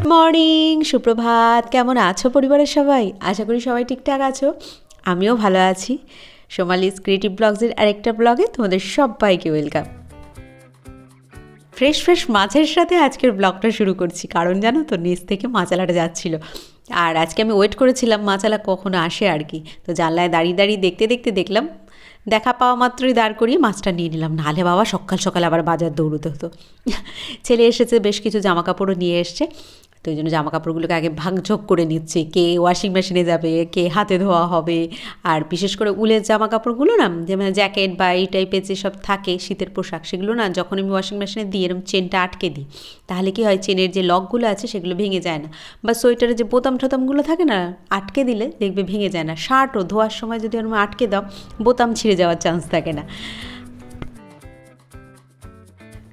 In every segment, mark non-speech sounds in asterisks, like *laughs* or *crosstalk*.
Good morning সুপ্রভাত। কেমন আছো পরিবারের সবাই? আশা করি সবাই ঠিকঠাক আছো। আমিও ভালো আছি। সোমালিস ক্রিয়েটিভ ব্লগসের আরেকটা ব্লগে তোমাদের সবাইকে ওয়েলকাম। ফ্রেশ ফ্রেশ মাছের সাথে আজকের ব্লগটা শুরু করছি। কারণ জানো তো, নিচ থেকে মাচালাটা যাচ্ছিল। আর আজকে আমি ওয়েট করেছিলাম মাচালা কখনো আসে আর কি। তো জানলায় দাঁড়িয়ে দাঁড়িয়ে দেখতে দেখতে দেখলাম, দেখা পাওয়া মাত্রই দাঁড় করিয়ে মাছটা নিয়ে নিলাম। নাহলে বাবা সকাল সকাল আবার বাজার দৌড়তে হতো। ছেলে এসেছে, বেশ কিছু জামা কাপড়ও নিয়ে এসছে। তো ওই জন্য জামা কাপড়গুলোকে আগে ভাগঝোক করে নিচ্ছে। কে ওয়াশিং মেশিনে যাবে, কে হাতে ধোয়া হবে। আর বিশেষ করে উলের জামা কাপড়গুলো না যেমন জ্যাকেট বা এই টাইপের যেসব থাকে শীতের পোশাক, সেগুলো না যখন আমি ওয়াশিং মেশিনে দিই এরকম চেনটা আটকে দিই, তাহলে কি হয় চেনের যে লকগুলো আছে সেগুলো ভেঙে যায় না। বা সোয়েটারের যে বোতাম ঠোতামগুলো থাকে না, আটকে দিলে দেখবে ভেঙে যায় না। শার্টও ধোয়ার সময় যদি আমি আটকে দাও, বোতাম ছিঁড়ে যাওয়ার চান্স থাকে না।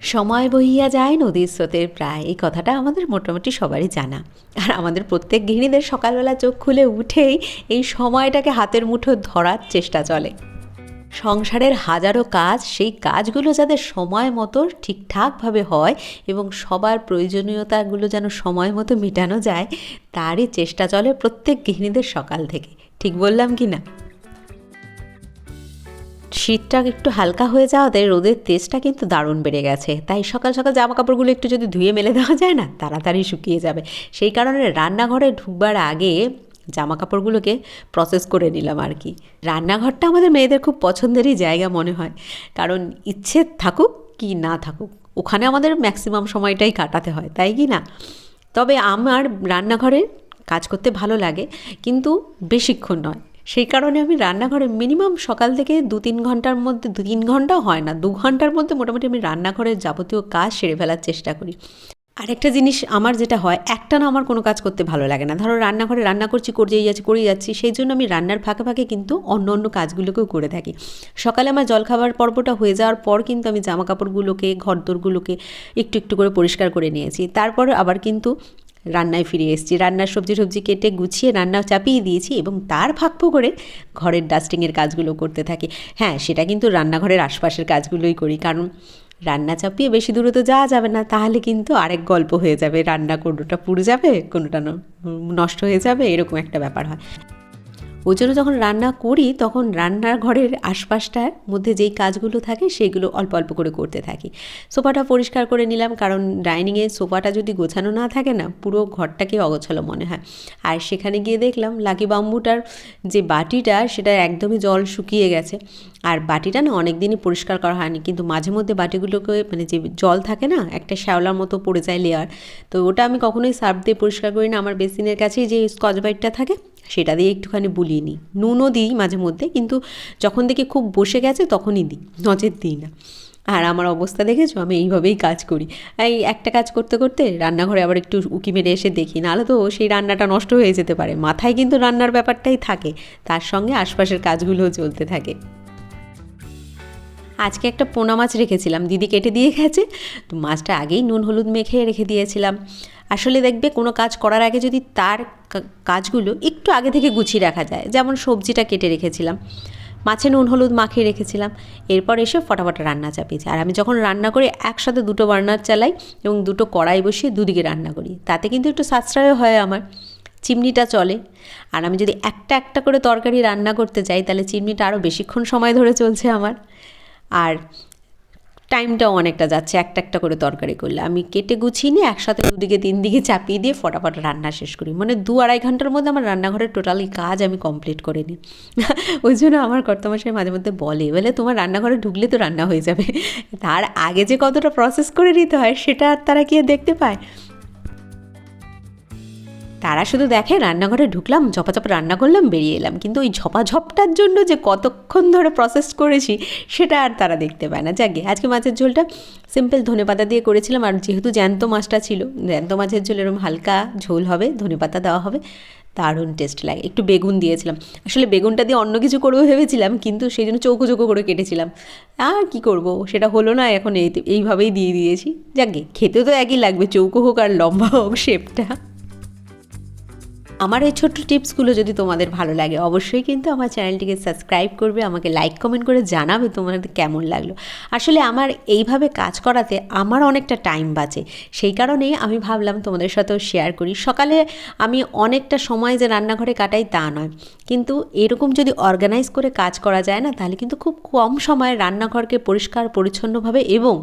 সময় বহিয়া যায় নদীর স্রোতের প্রায়। এই কথাটা আমাদের মোটামুটি সবারই জানা। আর আমাদের প্রত্যেক গৃহিণীদের সকালবেলা চোখ খুলে উঠেই এই সময়টাকে হাতের মুঠো ধরার চেষ্টা চলে। সংসারের হাজারো কাজ, সেই কাজগুলো যাতে সময় মতো ঠিকঠাকভাবে হয় এবং সবার প্রয়োজনীয়তাগুলো যেন সময় মতো মেটানো যায়, তারই চেষ্টা চলে প্রত্যেক গৃহিণীদের সকাল থেকে। ঠিক বললাম কি না? শীতটা একটু হালকা হয়ে যাওয়াতে রোদের তেজটা কিন্তু দারুণ বেড়ে গেছে। তাই সকাল সকাল জামা কাপড়গুলো একটু যদি ধুয়ে মেলে দেওয়া যায় না, তাড়াতাড়ি শুকিয়ে যাবে। সেই কারণে রান্নাঘরে ঢুকবার আগে জামা কাপড়গুলোকে প্রসেস করে নিলাম আর কি। রান্নাঘরটা আমাদের মেয়েদের খুব পছন্দেরই জায়গা মনে হয়। কারণ ইচ্ছে থাকুক কি না থাকুক, ওখানে আমাদের ম্যাক্সিমাম সময়টাই কাটাতে হয়, তাই কি না? তবে আমার রান্নাঘরে কাজ করতে ভালো লাগে, কিন্তু বেশিক্ষণ নয়। সেই কারণে আমি রান্নাঘরে মিনিমাম সকাল থেকে দু তিন ঘণ্টার মধ্যে, দু তিন ঘন্টাও হয় না, দু ঘণ্টার মধ্যে মোটামুটি আমি রান্নাঘরের যাবতীয় কাজ সেরে ফেলার চেষ্টা করি। আরেকটা জিনিস আমার যেটা হয় একটা না আমার কোনো কাজ করতে ভালো লাগে না। ধরো রান্নাঘরে রান্না করছি করেই যাচ্ছি করেই যাচ্ছি, সেই জন্য আমি রান্নার ফাঁকে ফাঁকে কিন্তু অন্য অন্য কাজগুলোকেও করে থাকি। সকালে আমার জলখাবার পর্বটা হয়ে যাওয়ার পর কিন্তু আমি জামা কাপড়গুলোকে ঘরদোরগুলোকে একটু একটু করে পরিষ্কার করে নিয়েছি। তারপর আবার কিন্তু রান্নায় ফিরে এসেছি। রান্নার সবজি সবজি কেটে গুছিয়ে রান্না চাপিয়ে দিয়েছি এবং তার ভাগ করে ঘরের ডাস্টিংয়ের কাজগুলো করতে থাকি। হ্যাঁ সেটা কিন্তু রান্নাঘরের আশপাশের কাজগুলোই করি। কারণ রান্না চাপিয়ে বেশি দূরে তো যাওয়া যাবে না, তাহলে কিন্তু আরেক গল্প হয়ে যাবে। রান্না কোনোটা পুড়ে যাবে, কোনোটা নষ্ট হয়ে যাবে, এরকম একটা ব্যাপার হয়। ওই জন্য যখন রান্না করি, তখন রান্নার ঘরের আশপাশটার মধ্যে যেই কাজগুলো থাকে, সেগুলো অল্প অল্প করে করতে থাকি। সোফাটা পরিষ্কার করে নিলাম, কারণ ডাইনিংয়ে সোফাটা যদি গোছানো না থাকে না, পুরো ঘরটাকে অগোছালো মনে হয়। আর সেখানে গিয়ে দেখলাম, লাকি বাম্বুটার যে বাটিটা, সেটা একদমই জল শুকিয়ে গেছে। আর বাটিটা না অনেক দিনই পরিষ্কার করা হয়নি, কিন্তু মাঝে মধ্যে বাটিগুলোকে মানে যে জল থাকে না, একটা শ্যাওলার মতো পড়ে যায় লেয়ার তো ওটা আমি কখনোই সার্ফ দিয়ে পরিষ্কার করি না। আমার বেসিনের কাছেই যে স্কচ বাইটটা থাকে সেটা দিয়ে একটুখানি বুলিয়ে নিই। নুনও দিই মাঝে মধ্যে, কিন্তু যখন দেখি খুব বসে গেছে তখনই দিই, নজর দিই না। আর আমার অবস্থা দেখেছ? আমি এইভাবেই কাজ করি। এই একটা কাজ করতে করতে রান্নাঘরে আবার একটু উকি মেরে এসে দেখি, নাহলে তো সেই রান্নাটা নষ্ট হয়ে যেতে পারে। মাথায় কিন্তু রান্নার ব্যাপারটাই থাকে, তার সঙ্গে আশপাশের কাজগুলোও চলতে থাকে। আজকে একটা পোনা মাছ রেখেছিলাম। দিদি কেটে দিয়ে গেছে। তো মাছটা আগেই নুন, হলুদ মেখে রেখে দিয়েছিলাম। আসলে দেখবে কোনো কাজ করার আগে যদি তার কাজগুলো একটু আগে থেকে গুছিয়ে রাখা যায়, যেমন সবজিটা কেটে রেখেছিলাম। মাছে নুন, হলুদ মাখিয়ে রেখেছিলাম। এরপর এসে ফটাফট রান্না চাপিয়েছি। আর আমি যখন রান্না করি একসাথে দুটো বার্নার চালাই এবং দুটো কড়াই বসিয়ে দুদিকে রান্না করি, তাতে কিন্তু একটু সাশ্রয় হয় আমার। চিমনিটা চলে। আর আমি যদি একটা একটা করে তরকারি রান্না করতে চাই তাহলে চিমনিটা আরও বেশিক্ষণ সময় ধরে চলছে আমার। আর টাইমটাও অনেকটা যাচ্ছে, একটা একটা করে তরকারি করলে। আমি কেটে গুছিয়ে নিয়ে একসাথে দুদিকে তিন দিকে চাপিয়ে দিয়ে ফটাফট রান্না শেষ করি। মানে দু আড়াই ঘণ্টার মধ্যে আমার রান্নাঘরের টোটালি কাজ আমি কমপ্লিট করে নিই। *laughs* ওই জন্য আমার কর্তমাশাই মাঝে মধ্যে বলে বলে, তোমার রান্নাঘরে ঢুকলে তো রান্না হয়ে যাবে। তার আগে যে কতটা প্রসেস করে নিতে হয়, সেটা আর তারা কি দেখতে পায়? তারা শুধু দেখে রান্নাঘরে ঢুকলাম, ঝপাঝপ রান্না করলাম, বেরিয়ে এলাম। কিন্তু ওই ঝপাঝপটার জন্য যে কতক্ষণ ধরে প্রসেস করেছি, সেটা আর তারা দেখতে পায় না। যাকে আজকে মাছের ঝোলটা সিম্পল ধনে পাতা দিয়ে করেছিলাম। আর যেহেতু জ্যান্ত মাছটা ছিল, জ্যান্ত মাছের ঝোল এরকম হালকা ঝোল হবে, ধনে পাতা দেওয়া হবে, দারুণ টেস্ট লাগে। একটু বেগুন দিয়েছিলাম। আসলে বেগুনটা দিয়ে অন্য কিছু করব ভেবেছিলাম, কিন্তু সেই জন্য চৌকো চৌকো করে কেটেছিলাম। আর কি করব? সেটা হলো না, এখন এই, এইভাবেই দিয়ে দিয়েছি। যাকে খেতে তো একই লাগবে, চৌকো হোক আর লম্বা হোক শেপটা আমার এই ছোট্ট টিপসগুলো যদি তোমাদের ভালো লাগে, অবশ্যই কিন্তু আমার চ্যানেলটিকে সাবস্ক্রাইব করবে, আমাকে লাইক, কমেন্ট করে জানাবে তোমাদের কেমন লাগল। আসলে আমার এইভাবে কাজ করাতে আমার অনেকটা টাইম বাঁচে, সেই কারণেই আমি ভাবলাম তোমাদের সাথেও শেয়ার করি। সকালে আমি অনেকটা সময় যে রান্নাঘরে কাটাই তা নয়, কিন্তু এরকম যদি অর্গানাইজ করে কাজ করা যায় না, তাহলে কিন্তু খুব কম সময়ে রান্নাঘরকে পরিষ্কার, পরিচ্ছন্নভাবে এবং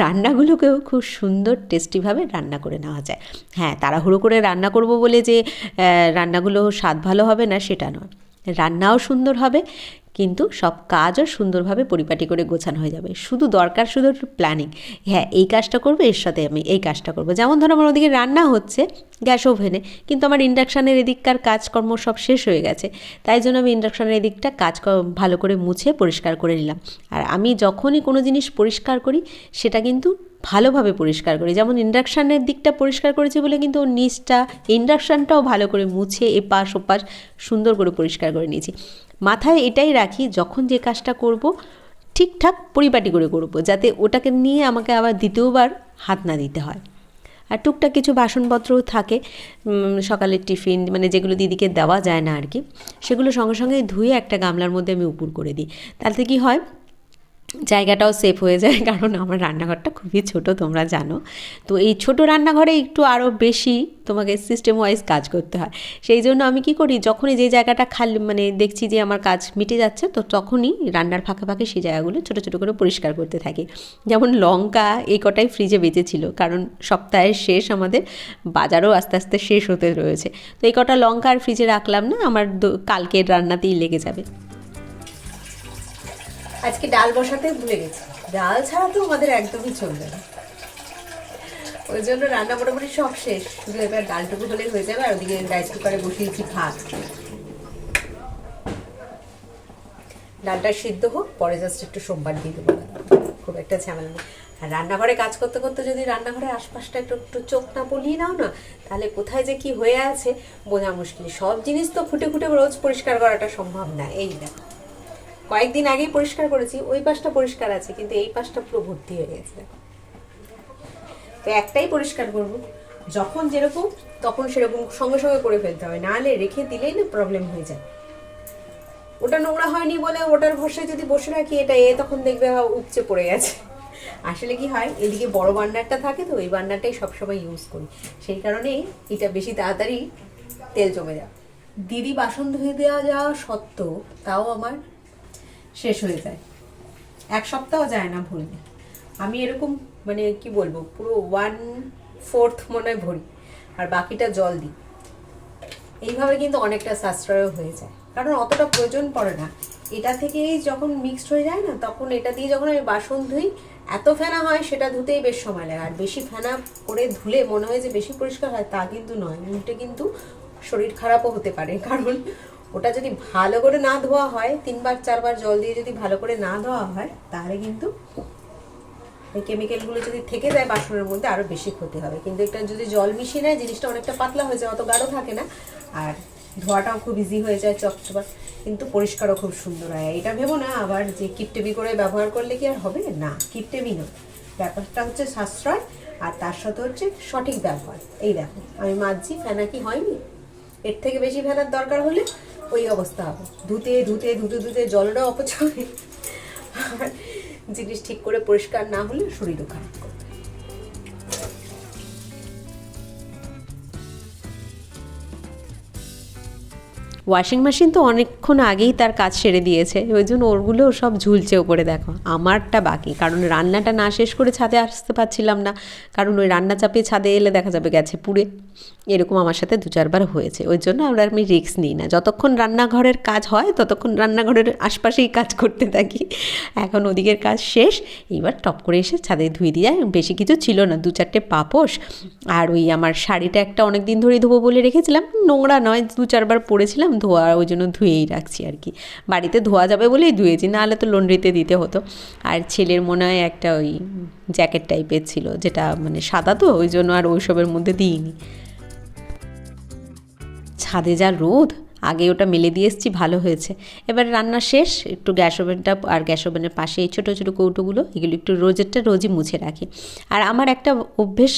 রান্নাগুলোকেও খুব সুন্দর টেস্টিভাবে রান্না করে নেওয়া যায়। হ্যাঁ তাড়াহুড়ো করে রান্না করব বলে যে রান্নাগুলো স্বাদ ভালো হবে না সেটা নয়। রান্নাও সুন্দর হবে, কিন্তু সব কাজও সুন্দরভাবে পরিপাটি করে গোছানো হয়ে যাবে। শুধু দরকার শুধু প্ল্যানিং হ্যাঁ এই কাজটা করব, এর সাথে আমি এই কাজটা করব। যেমন ধরো আমার ওদিকে রান্না হচ্ছে, গ্যাস ওভেনে, কিন্তু আমার ইন্ডাকশানের এদিককার কাজকর্ম সব শেষ হয়ে গেছে। তাই জন্য আমি ইন্ডাকশানের এদিকটা কাজ ভালো করে মুছে পরিষ্কার করে নিলাম। আর আমি যখনই কোনো জিনিস পরিষ্কার করি, সেটা কিন্তু ভালোভাবে পরিষ্কার করি। যেমন ইন্ডাকশানের দিকটা পরিষ্কার করেছি বলে কিন্তু ওর নিচটা, ইন্ডাকশানটাও ভালো করে মুছে এপাশ ওপাশ সুন্দর করে পরিষ্কার করে নিয়েছি। মাথায় এটাই রাখি, যখন যে কাজটা করব, ঠিকঠাক পরিপাটি করে করব, যাতে ওটাকে নিয়ে আমাকে আবার দ্বিতীয়বার হাত না দিতে হয়। আর টুকটাক কিছু বাসনপত্রও থাকে সকালের টিফিন মানে যেগুলো দিদিকে দেওয়া যায় না আর কি, সেগুলো সঙ্গে সঙ্গে ধুয়ে একটা গামলার মধ্যে আমি উপুর করে দিই। তাতে কি হয় জায়গাটাও সেফ হয়ে যায়, *laughs* কারণ আমার রান্নাঘরটা খুবই ছোট, তোমরা জানো। তো এই ছোট রান্নাঘরে একটু আরও বেশি তোমাকে সিস্টেম ওয়াইজ কাজ করতে হয়। সেই জন্য আমি কি করি, যখনই যে জায়গাটা খালি মানে দেখছি যে আমার কাজ মিটে যাচ্ছে, তো তখনই রান্নার ফাঁকে ফাঁকে সেই জায়গাগুলো ছোটো ছোটো করে পরিষ্কার করতে থাকি। যেমন লঙ্কা এই কটাই ফ্রিজে বেঁচেছিল, কারণ সপ্তাহের শেষ আমাদের বাজারও আস্তে আস্তে শেষ হতে রয়েছে। তো এই কটা লঙ্কা আর ফ্রিজে রাখলাম না, আমার কালকের রান্নাতেই লেগে যাবে। আজকে ডাল বসাতে ভুলে গেছি। ডাল ছাড়া তো আমাদের একদমই চলবে না। ওই জন্য রান্না মোটামুটি সব শেষ। শুধু এবার ডালটুকু হলে হয়ে যাবে, আর ওদিকে রাইস কুকারে বসিয়েছি ভাত। ডালটা সিদ্ধ হোক, পরে জাস্ট একটু সোমবার দিয়ে দেবো। খুব একটা ঝামেলা নেই। আর রান্নাঘরে কাজ করতে করতে যদি রান্নাঘরের আশপাশটা একটু একটু চোখ না পলিয়ে নাও না, তাহলে কোথায় যে কি হয়ে আছে, বোঝা মুশকিল। সব জিনিস তো খুঁটে খুঁটে রোজ পরিষ্কার করাটা সম্ভব না। এই দেখো। কয়েকদিন আগেই পরিষ্কার করেছি, ওই পাশটা পরিষ্কার আছে, কিন্তু এই পাশটা পুরো ভর্তি হয়ে গেছে তো একটাই পরিষ্কার করব, যখন যেরকম, তখন সেরকম সঙ্গে সঙ্গে করে ফেলতে হবে নাহলে রেখে দিলেই না প্রবলেম হয়ে যায়। ওটা নোংরা হয়নি বলে ওটার ভরসায় যদি বসে রাখি, এটা এ তখন দেখবে উপচে পড়ে গেছে। আসলে কি হয়, এদিকে বড় বান্নারটা থাকে তো, ওই বান্নারটাই সবসময় ইউজ করি। সেই কারণেই এটা বেশি তাড়াতাড়ি তেল জমে যায়। দিদি বাসন ধুয়ে দেওয়া যাওয়া সত্ত্বেও তাও আমার শেষ হয়ে যায়। এক সপ্তাহ যায় না ভুলবে আমি এরকম মানে কি বলব, পুরো ওয়ান ফোর্থ মনে হয় ভরি, আর বাকিটা জল দিই। এইভাবে কিন্তু অনেকটা সাশ্রয়ও হয়ে যায়। কারণ অতটা প্রয়োজন পড়ে না। এটা থেকেই যখন মিক্সড হয়ে যায় না, তখন এটা দিয়ে যখন আমি বাসন ধুই, এত ফেনা হয় সেটা ধুতেই বেশ সময় লাগে। আর বেশি ফেনা করে ধুলে মনে হয় যে বেশি পরিষ্কার হয় তা কিন্তু নয়। উল্টে কিন্তু শরীর খারাপও হতে পারে। কারণ ওটা যদি ভালো করে না ধোয়া হয়, তিনবার, চারবার জল দিয়ে যদি ভালো করে না ধোয়া হয়, তাহলে কিন্তু এই কেমিক্যালগুলো যদি থেকে যায় বাসনের মধ্যে আরও বেশি ক্ষতি হবে। কিন্তু এটা যদি জল মিশিয়ে নেয়, জিনিসটা অনেকটা পাতলা হয়ে যায়, অত গাঢ় থাকে না। আর ধোয়াটাও খুব ইজি হয়ে যায়, চকচকা। কিন্তু পরিষ্কারও খুব সুন্দর হয়। এটা ভেবো না, আবার যে কিপটেমি করে ব্যবহার করলে কি আর হবে? না, কিপটেমি নয়। ব্যাপারটা হচ্ছে সাশ্রয়, আর তার সাথে হচ্ছে সঠিক ব্যবহার। এই দেখো, আমি মাজছি, ফেনা কি হয়নি? এর থেকে বেশি ফেনার দরকার হলে ওই অবস্থা হবে। ধুতে ধুতে ধুতে ধুতে জলটা অপচয়। আর জিনিস ঠিক করে পরিষ্কার না হলে শরীরও খারাপ ওয়াশিং মেশিন তো অনেকক্ষণ আগেই তার কাজ সেরে দিয়েছে। ওই জন্য ওরগুলো সব ঝুলছে ওপরে দেখো। আমারটা বাকি, কারণ রান্নাটা না শেষ করে ছাদে আসতে পারছিলাম না। কারণ ওই রান্না চাপিয়ে ছাদে এলে দেখা যাবে গেছে পুড়ে। এরকম আমার সাথে দু চারবার হয়েছে। ওই জন্য আমরা আমি রিস্ক নিই না। যতক্ষণ রান্নাঘরের কাজ হয়, ততক্ষণ রান্নাঘরের আশপাশেই কাজ করতে থাকি। এখন ওদিকের কাজ শেষ। এইবার টপ করে এসে ছাদে ধুয়ে দিয়ে বেশি কিছু ছিল না। দু চারটে পাপোশ আর ওই আমার শাড়িটা একটা অনেক দিন ধরেই ধোবো বলে রেখেছিলাম। নোংরা নয়, দু চারবার পরেছিলাম। ধোয়া ওই জন্য ধুয়েই রাখছি আর কি। বাড়িতে ধোয়া যাবে বলেই ধুয়েছি। নাহলে তো লন্ড্রিতে দিতে হতো। আর ছেলের মনে হয় একটা ওই জ্যাকেট টাইপের ছিল, যেটা মানে সাদা তো, ওই জন্য আর ওইসবের মধ্যে দিইনি। ছাদে যা রোদ, আগে ওটা মেলে দিয়ে এসেছি, ভালো হয়েছে। এবার রান্না শেষ, একটু গ্যাস ওভেনটা আর গ্যাস ওভেনের পাশে এই ছোটো ছোটো কৌটোগুলো, এগুলো একটু রোজেরটা রোজই মুছে রাখি। আর আমার একটা অভ্যেস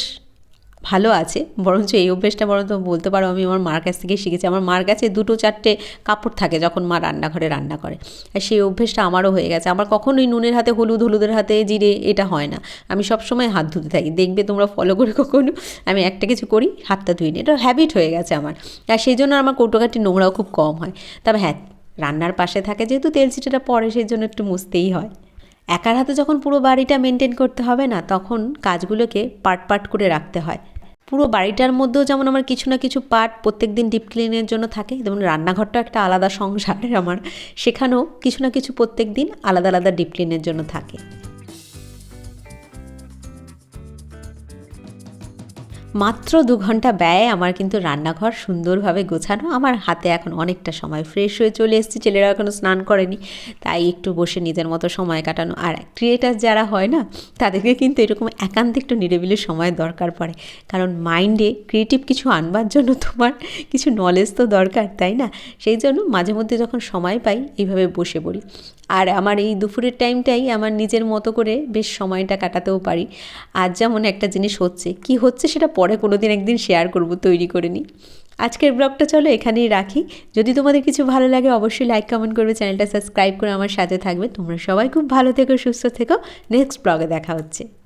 ভালো আছে, বরঞ্চ এই অভ্যেসটা বরঞ্চ বলতে পারো আমি আমার মার কাছ থেকে শিখেছি। আমার মার কাছে দুটো চারটে কাপড় থাকে যখন মা রান্নাঘরে রান্না করে। আর সেই অভ্যেসটা আমারও হয়ে গেছে। আমার কখনোই নুনের হাতে, হলুদ হলুদের হাতে, জিরে এটা হয় না। আমি সব সময় হাত ধুতে থাকি। দেখবে তোমরা ফলো করে কখনো আমি একটা কিছু করি, হাতটা ধুই নি। এটা হ্যাবিট হয়ে গেছে আমার। আর সেই জন্য আমার কৌটোকাটি নোংরাও খুব কম হয়। তবে হ্যাঁ রান্নার পাশে থাকে যেহেতু তেল চিটেটা পড়ে সেই জন্য একটু মুছতেই হয়। একার হাতে যখন পুরো বাড়িটা মেনটেন করতে হবে না, তখন কাজগুলোকে পার্ট পার্ট করে রাখতে হয়। পুরো বাড়িটার মধ্যেও যেমন আমার কিছু না কিছু পার্ট প্রত্যেক দিন ডিপ ক্লিনের জন্য থাকে, যেমন রান্নাঘরটা একটা আলাদা সংসারের আমার, সেখানেও কিছু না কিছু প্রত্যেক দিন আলাদা আলাদা ডিপ ক্লিনের জন্য থাকে। মাত্র দু ঘণ্টা ব্যয়ে আমার কিন্তু রান্নাঘর সুন্দরভাবে গোছানো। আমার হাতে এখন অনেকটা সময় ফ্রেশ হয়ে চলে এসেছি ছেলেরা এখনও স্নান করেনি, তাই একটু বসে নিজের মতো সময় কাটানো। আর ক্রিয়েটার যারা হয় না, তাদেরকে কিন্তু এরকম একান্ত একটু নিরিবিলি সময় দরকার পড়ে। কারণ মাইন্ডে ক্রিয়েটিভ কিছু আনবার জন্য তোমার কিছু নলেজ তো দরকার, তাই না? সেই জন্য মাঝে মধ্যে যখন সময় পাই, এইভাবে বসে পড়ি। আর আমার এই দুপুরের টাইমটাই আমার নিজের মতো করে বেশ সময়টা কাটাতেও পারি। আজ যেমন একটা জিনিস হচ্ছে, কি হচ্ছে সেটা পরে কোনো দিন একদিন শেয়ার করব, তৈরি করে নিই। আজকের ব্লগটা চলো এখানেই রাখি। যদি তোমাদের কিছু ভালো লাগে অবশ্যই লাইক কমেন্ট করবে, চ্যানেলটা সাবস্ক্রাইব করে আমার সাথে থাকবে। তোমরা সবাই খুব ভালো থেকো, সুস্থ থেকো। নেক্সট ব্লগে দেখা হচ্ছে।